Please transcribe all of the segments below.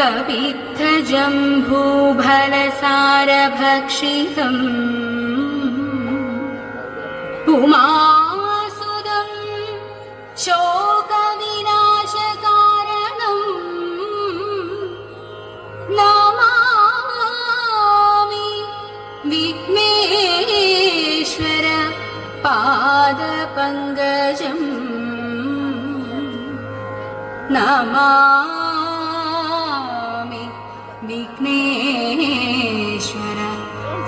कवित्थजम्भूभलसारभक्षितम्। पुमासुदं शोकविनाशकारणम्। नमामि विघ्नेश्वर पादपङ्गजं नमा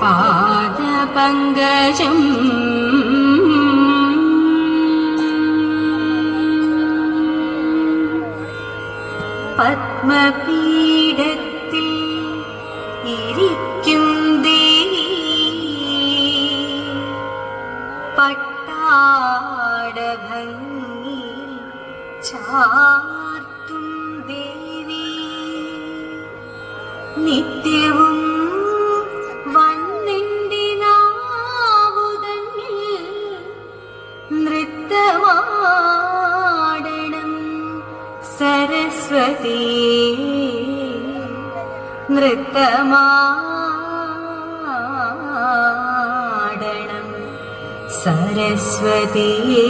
പാദപങ്കജം. പത്മപീഠത്തിൽ ഇരിക്കും ദേവി. പട്ടാടഭംഗിയിൽ ചാർത്തും ദേവി. നിത്യവും നൃത്തമാടണം സരസ്വതിയേ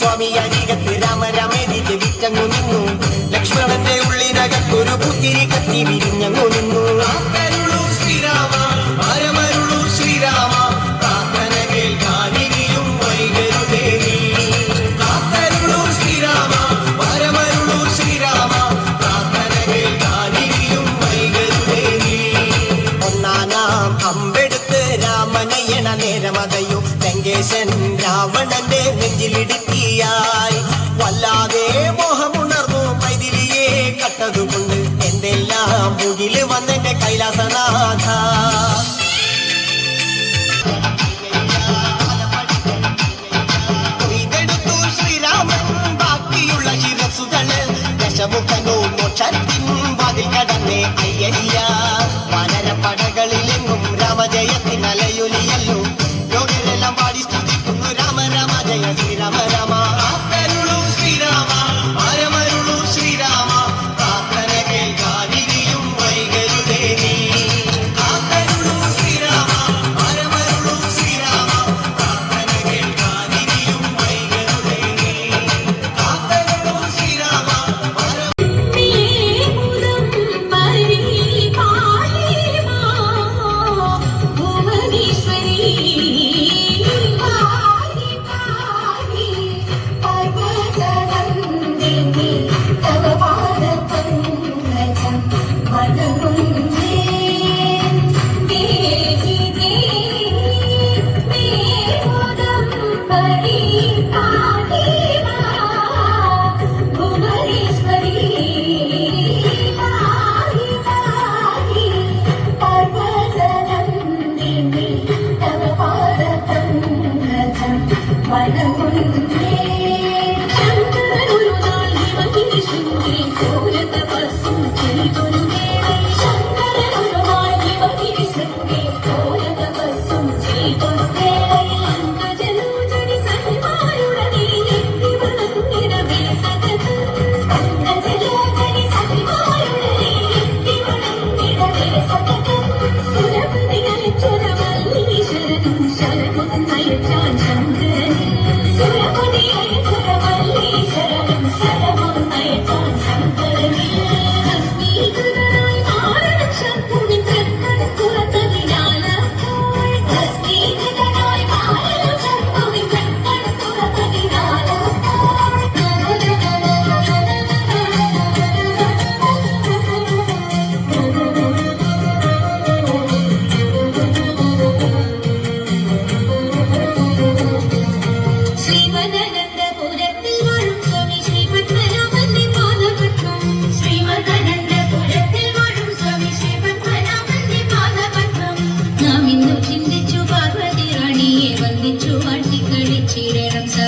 സ്വാമി അരികത്ത് രാമരാമേരി ജപിച്ചങ്ങു നിന്നു. ലക്ഷ്മണന്റെ ഉള്ളിനകത്തൊരു പുത്തിരി കത്തിരി. ராமரா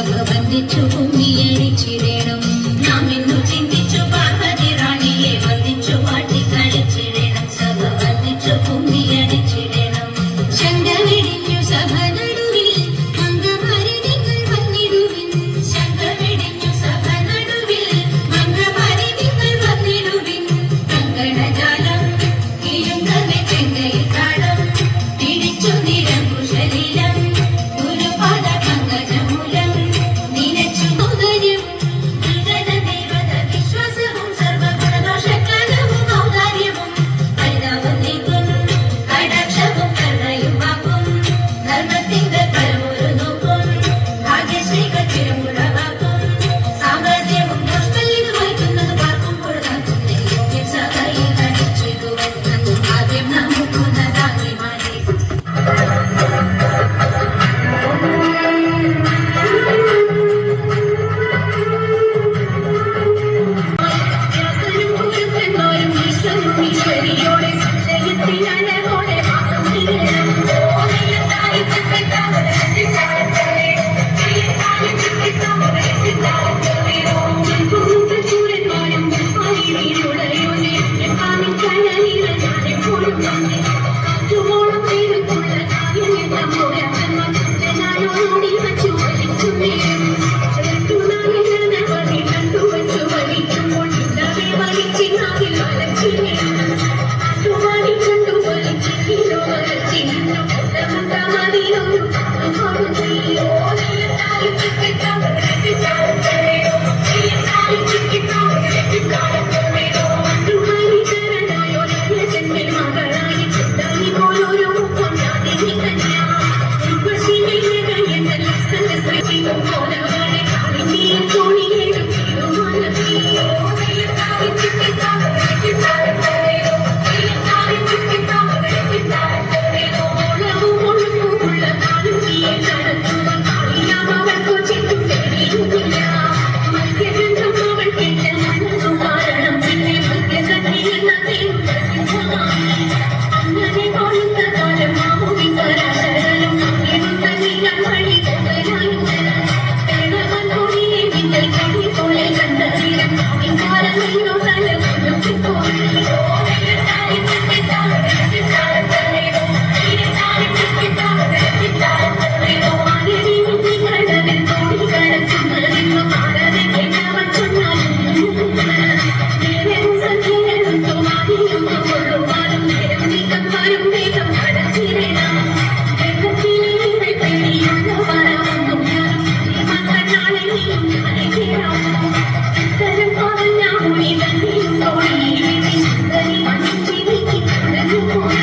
ಬಂದಿತು நானும் கண்ணனில் நான் எப்போதும் வந்தேன்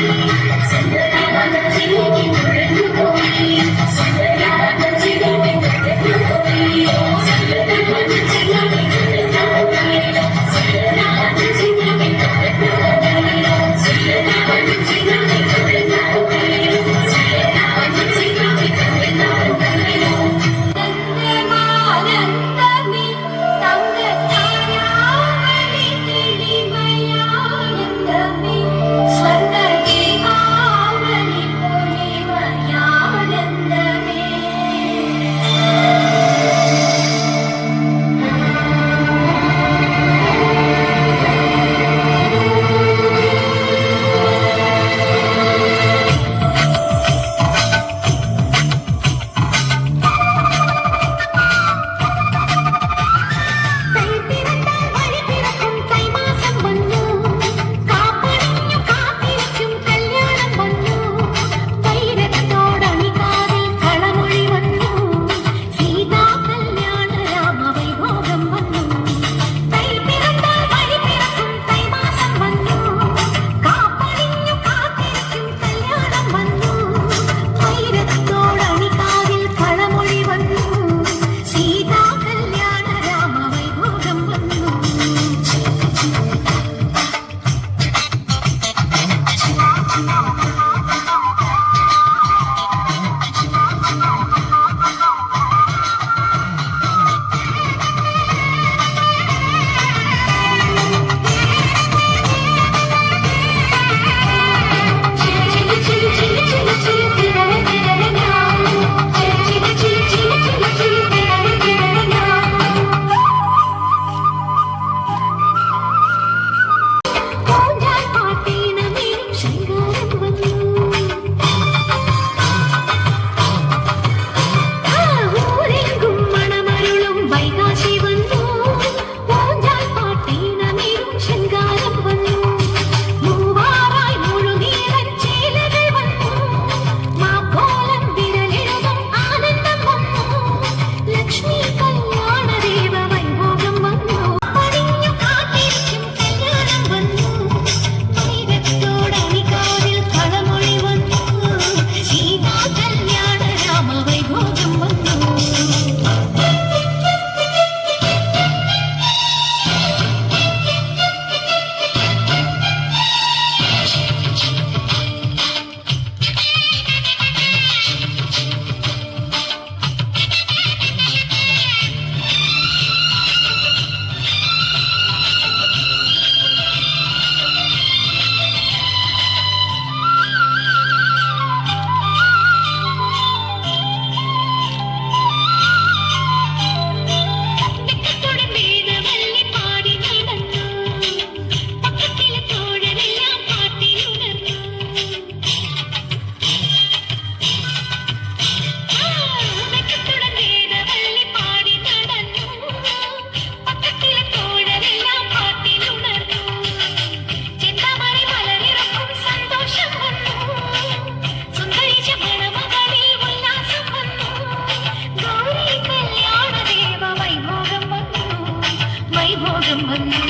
Thank you. வந்து